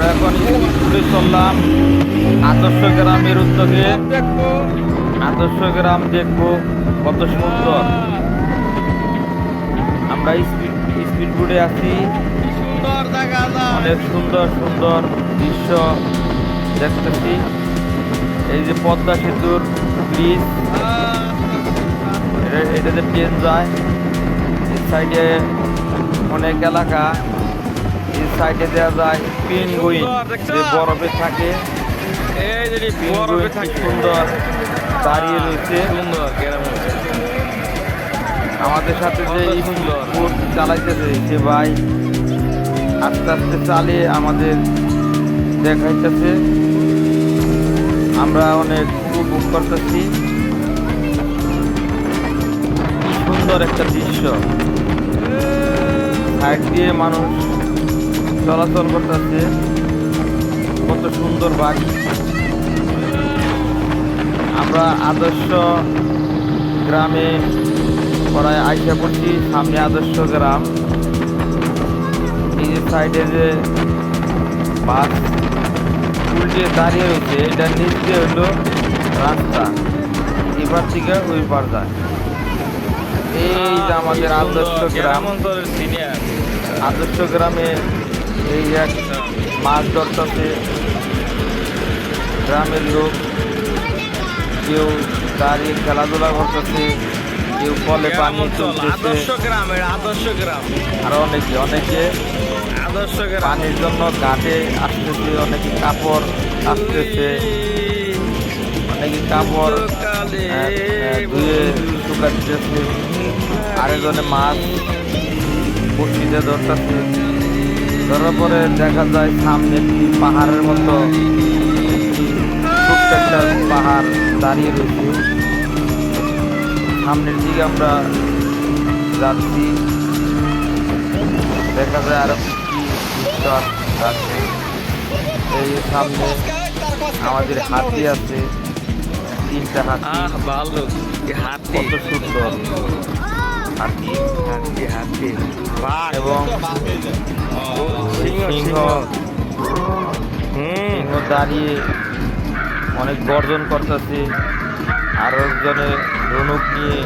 আমরা এখন স্কুলে চললাম আদর্শ গ্রামের উদ্যোগে আদর্শ গ্রাম দেখব কত সুন্দর। আমরা স্পিড স্পিড বোর্ডে আছি। অনেক সুন্দর সুন্দর দৃশ্য দেখতেছি। এই যে পদ্মা সেতুর ব্রিজ, এটা, এটাতে ট্রেন যায়। সাইডে অনেক এলাকা। সাইডে দেওয়া যায় পিনগুইন যে বরফে থাকে। এই যে বরফে থাকে। সুন্দর। দাঁড়িয়ে রয়েছে। সুন্দর আমাদের সাথে যে সুন্দর। চালাইতেছে সে ভাই আস্তে আস্তে চালিয়ে আমাদের দেখাইতেছে। আমরা অনেক উপভোগ করতেছি। সুন্দর একটা দৃশ্য। সাইড দিয়ে মানুষ চলাচল করতেছে। কত সুন্দর বাড়ি আমরা আদর্শ গ্রামে প্রায় আইসা পড়ছি সামনে আদর্শ গ্রাম। এই যে সাইডে যে বাস উল্টে দাঁড়িয়ে রয়েছে এটা নিচ দিয়ে হলো রাস্তা। এবার থেকে ওই পার যায়। এই যে আমাদের আদর্শ গ্রাম। আদর্শ গ্রামে এই এক মাছ ধরতেছে। গ্রামের লোক কেউ দাঁড়িয়ে খেলাধুলা করতেছে কেউ কলে পানি তুলতেছে। আদর্শ গ্রামের আদর্শ গ্রাম। আর অনেকে অনেকে আদর্শ পানির জন্য ঘাটে আসতেছে অনেকে কাপড় আসতেছে। অনেকে কাপড় ধুয়ে শুকাতেছে আরেকজনে মাছ বসিতে ধরতেছে। ধরার পরে দেখা যায় সামনে একটি পাহাড়ের মতো। একটা পাহাড় দাঁড়িয়ে রয়েছে। সামনের দিকে আমরা যাচ্ছি। দেখা যায় আরও আছে। এই সামনে আমাদের হাতি আছে। তিনটা হাতি। ভালো হাতি। কত সুন্দর। হাতি হাতি হাতি। বাঘ। এবং সিংহ। সিংহ। দাঁড়িয়ে অনেক গর্জন করতেছে। আর একজনে ধনুক নিয়ে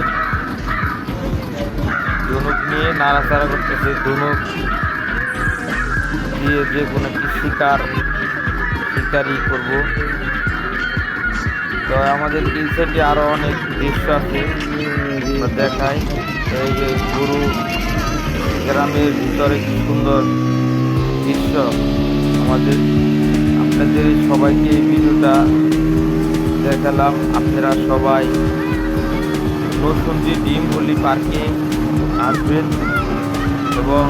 ধনুক নিয়ে নাড়াচাড়া করতেছে। ধনুক দিয়ে যে কোনো একটি শিকার শিকারই করব। তো আমাদের এই সাইডে আরও অনেক দৃশ্য আছে। দেখাই। এই যে গরু গ্রামের ভিতরে কি সুন্দর দৃশ্য আমাদের। আপনাদের সবাইকে এই ভিডিওটা দেখালাম, আপনারা সবাই নতুনজি ডিমবলি পার্কে আসবেন এবং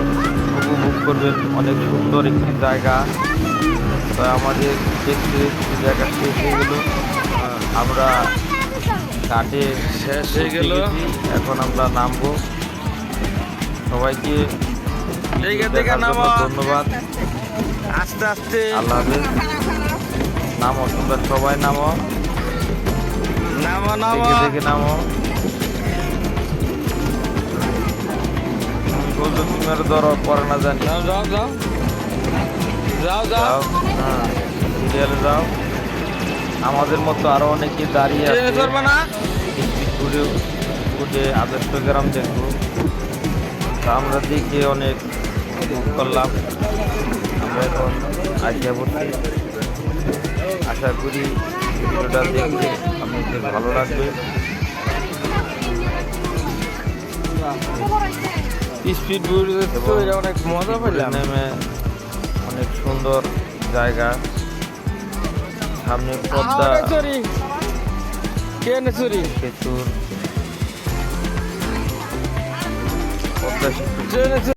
উপভোগ করবেন। অনেক সুন্দর একটি জায়গা। তো আমাদের দেখতে জায়গা শেষ হয়ে গেল আমরা কাটে শেষ হয়ে গেল। এখন আমরা নামবো। সবাইকে ধন্যবাদ। আস্তে আস্তে। আল্লাহ হাফেজ। নামো তোমরা সবাই নামো। নামো নামো। দেখে নামো। তুমি বলছো তুমি আর ধরো পরে না জানি। যাও যাও যাও। যাও যাও। হ্যাঁ যাও। আমাদের মতো আরও অনেকে দাঁড়িয়ে আছে। ঘুরে ঘুরে আদর্শ গ্রাম দেখব। তা আমরা দেখে অনেক করলাম। আমরা এখন আসিয়া পড়ছি আশা করি ভিডিওটা দেখলে আপনাদের ভালো লাগবে। স্পিড এটা অনেক মজা পেলাম অনেক সুন্দর জায়গা। সামনে পদ্মা। চুরি। সেতুর পদ্মা সেতু।